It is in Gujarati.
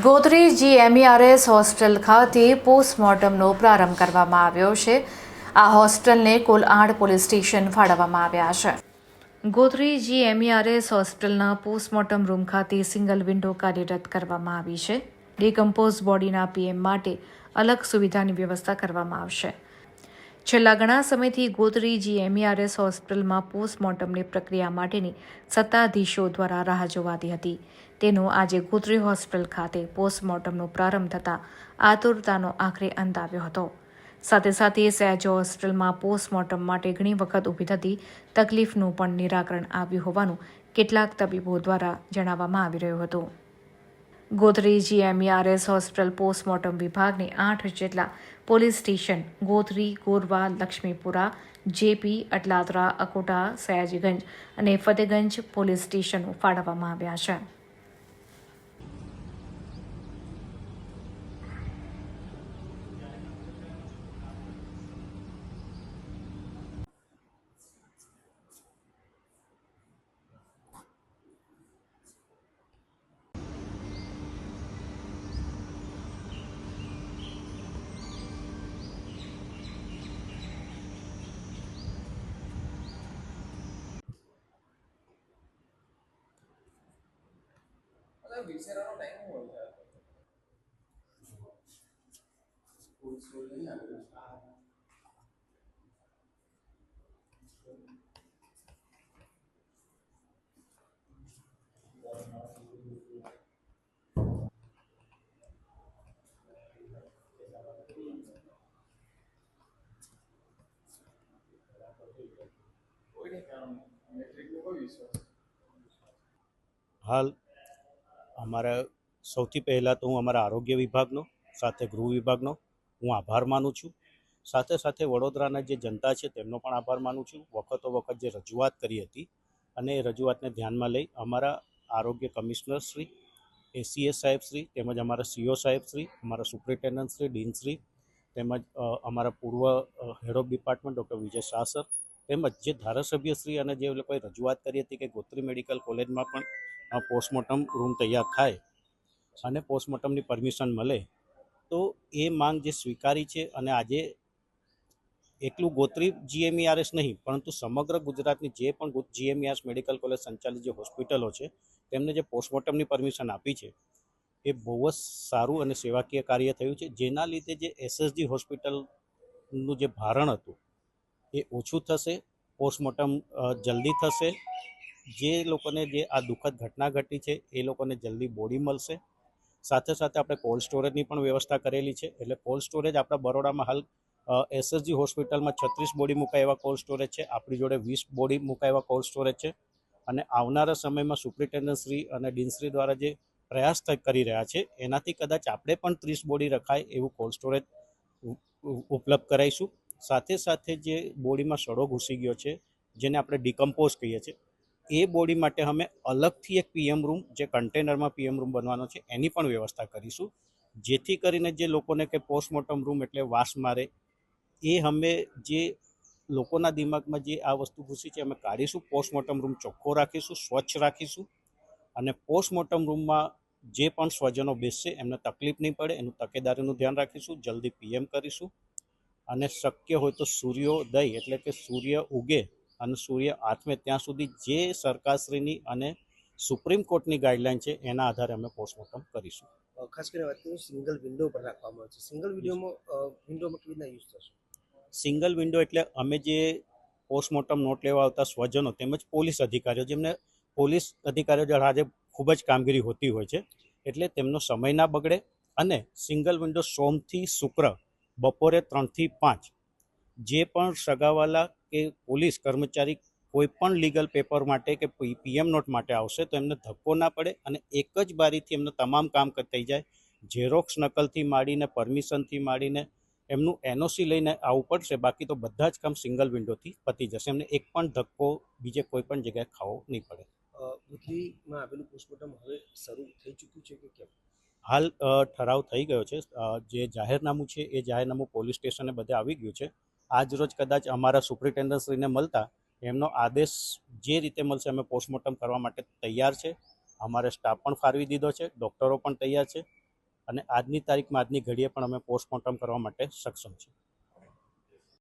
ગોધરી જીએમઈઆરએસ હોસ્ટેલ ખાતે પોસ્ટમોર્ટમનો પ્રારંભ કરવામાં આવ્યો છે. આ હોસ્ટેલને કુલ આઠ પોલીસ સ્ટેશન ફાળવવામાં આવ્યા છે. ગોધરી જીએમઈઆરએસ હોસ્ટેલના પોસ્ટમોર્ટમ રૂમ ખાતે સિંગલ વિન્ડો કાર્યરત કરવામાં આવી છે. ડિકમ્પોઝ બોડીના પીએમ માટે અલગ સુવિધાની વ્યવસ્થા કરવામાં આવશે. છેલ્લા ઘણા સમયથી ગોધરી જીએમઈઆરએસ હોસ્પિટલમાં પોસ્ટમોર્ટમની પ્રક્રિયા માટેની સત્તાધીશો દ્વારા રાહ જોવાતી હતી. તેનો આજે ગોધરી હોસ્પિટલ ખાતે પોસ્ટમોર્ટમનો પ્રારંભ થતાં આતુરતાનો આખરે અંત આવ્યો હતો. સાથે સાથે સહેજ હોસ્પિટલમાં પોસ્ટમોર્ટમ માટે ઘણી વખત ઊભી થતી તકલીફનું પણ નિરાકરણ આવ્યું હોવાનું કેટલાક તબીબો દ્વારા જણાવવામાં આવી રહ્યું હતું. ગોધરી જીએમઈઆરએસ હોસ્પિટલ પોસ્ટમોર્ટમ વિભાગની આઠ જેટલા police station, Gotri, Gorwa, Laxmipura, JP, Atladara, Akota, Sayajiganj અને ફતેગંજ પોલીસ સ્ટેશનો ફાળવવામાં આવ્યા છે. અલા વિસેરાનો ટાઈમ હોય છે સ્કૂલ સ્કૂલ નહીં આવ્યું કોઈ હાલ અમારા સૌથી પહેલાં તો હું અમારા આરોગ્ય વિભાગનો, સાથે ગૃહ વિભાગનો હું આભાર માનું છું. સાથે સાથે વડોદરાના જે જનતા છે તેમનો પણ આભાર માનું છું. વખતો વખત જે રજૂઆત કરી હતી અને એ રજૂઆતને ધ્યાનમાં લઈ અમારા આરોગ્ય કમિશનર શ્રી એસીએસ સાહેબ શ્રી તેમજ અમારા સીઓ સાહેબ શ્રી, અમારા સુપ્રિન્ટેન્ડન્ટ શ્રી, ડીન શ્રી તેમજ અમારા પૂર્વ head of department doctor Vijay Shah sir તેમજ જે ધારાસભ્યશ્રી અને જે લોકોએ રજૂઆત કરી હતી કે ગોત્રી મેડિકલ કોલેજમાં પણ પોસ્ટમોર્ટમ રૂમ તૈયાર થાય અને પોસ્ટમોર્ટમની પરમિશન મળે, તો એ માંગ જે સ્વીકારી છે અને આજે એકલું ગોત્રી જીએમઈઆરએસ નહીં, પરંતુ સમગ્ર ગુજરાતની જે પણ જીએમઈઆરએસ મેડિકલ કોલેજ સંચાલિત જે હોસ્પિટલો છે, તેમને જે પોસ્ટમોર્ટમની પરમિશન આપી છે, એ બહુ જ સારું અને સેવાકીય કાર્ય થયું છે. જેના લીધે જે એસએસજી હોસ્પિટલનું જે ભારણ હતું એ ઓછું થશે, પોસ્ટમોર્ટમ જલ્દી થશે. જે લોકોને જે આ દુઃખદ ઘટના ઘટી છે, એ લોકોને જલ્દી બોડી મળશે. સાથે સાથે આપણે કોલ્ડ સ્ટોરેજની પણ વ્યવસ્થા કરેલી છે. એટલે કોલ્ડ સ્ટોરેજ આપણા બરોડામાં હાલ એસએસજી હોસ્પિટલમાં છત્રીસ બોડી મુકાય એવા કોલ્ડ સ્ટોરેજ છે. આપણી જોડે વીસ બોડી મુકાય એવા કોલ્ડ સ્ટોરેજ છે. અને આવનારા સમયમાં સુપ્રિન્ટેન્ડન્ટશ્રી અને ડીનશ્રી દ્વારા જે પ્રયાસ કરી રહ્યા છે, એનાથી કદાચ આપણે પણ ત્રીસ બોડી રખાય એવું કોલ્ડ સ્ટોરેજ ઉપલબ્ધ કરાવીશું સાથે સાથે જે બોડીમાં સડો ઘૂસી ગયો છે, જેને આપણે ડિકમ્પોઝ કહીએ છીએ, એ બોડી માટે અમે અલગથી એક પીએમ રૂમ, જે કન્ટેનરમાં પીએમ રૂમ બનવાનો છે, એની પણ વ્યવસ્થા કરીશું. જેથી કરીને જે લોકોને કે પોસ્ટમોર્ટમ રૂમ એટલે વાસ મારે, એ અમે જે લોકોના દિમાગમાં જે આ વસ્તુ ઘૂસી છે, અમે કાઢીશું, પોસ્ટમોર્ટમ રૂમ ચોખ્ખો રાખીશું, સ્વચ્છ રાખીશું અને પોસ્ટમોર્ટમ રૂમમાં જે પણ સ્વજનો બેસશે, એમને તકલીફ નહીં પડે, એનું તકેદારીનું ધ્યાન રાખીશું, જલ્દી પીએમ કરીશું. અને શક્ય હોય તો સૂર્યોદય એટલે કે સૂર્ય ઉગે અને સૂર્ય આથમે ત્યાં સુધી જે સરકારશ્રીની અને સુપ્રીમ કોર્ટની ગાઈડલાઈન છે એના આધારે અમે પોસ્ટમોર્ટમ કરીશું. ખાસ કરીને વાત કરીએ સિંગલ વિન્ડો પર રાખવામાં આવે છે. સિંગલ વિડીયોમાં વિન્ડોમાં કેવી રીતના યુઝ થશે? સિંગલ વિન્ડો એટલે અમે જે પોસ્ટમોર્ટમ નોટ લેવા આવતા સ્વજનો તેમજ પોલીસ અધિકારીઓ જેમને પોલીસ અધિકારીઓ દ્વારા આજે ખૂબ જ કામગીરી હોતી હોય છે એટલે તેમનો સમય ના બગડે અને સિંગલ વિન્ડો સોમથી શુક્ર બપોરે ત્રણથી પાંચ. જે પણ સગાવાલા કે પોલીસ કર્મચારી કોઈ પણ લીગલ પેપર માટે કે પીએમ નોટ માટે આવશે તો એમને ધક્કો ના પડે અને એક જ બારીથી એમનું તમામ કામ થઈ જાય. ઝેરોક્સ નકલથી માંડીને પરમિશનથી માંડીને, એમનું એનઓસી લઈને આવવું પડશે. બાકી તો બધા જ કામ સિંગલ વિન્ડોથી પતી જશે. એમને એક પણ ધક્કો બીજે કોઈ પણ જગ્યાએ ખાવો નહીં પડે. બુદ્ધિમાં આવેલું પોસ્ટમોર્ટમ હવે શરૂ થઈ ચૂક્યું છે કે કેમ? હાલ ઠરાવ થઈ ગયો છે. જે જાહેરનામું છે એ જાહેરનામું પોલીસ સ્ટેશને બધે આવી ગયું છે. આજ રોજ કદાચ અમારા સુપ્રિન્ટેન્ડન્ટશ્રીને મળતા એમનો આદેશ જે રીતે મળશે અમે પોસ્ટમોર્ટમ કરવા માટે તૈયાર છે. અમારે સ્ટાફ પણ ફાળવી દીધો છે, ડૉક્ટરો પણ તૈયાર છે અને આજની તારીખમાં આજની ઘડીએ પણ અમે પોસ્ટમોર્ટમ કરવા માટે સક્ષમ છીએ.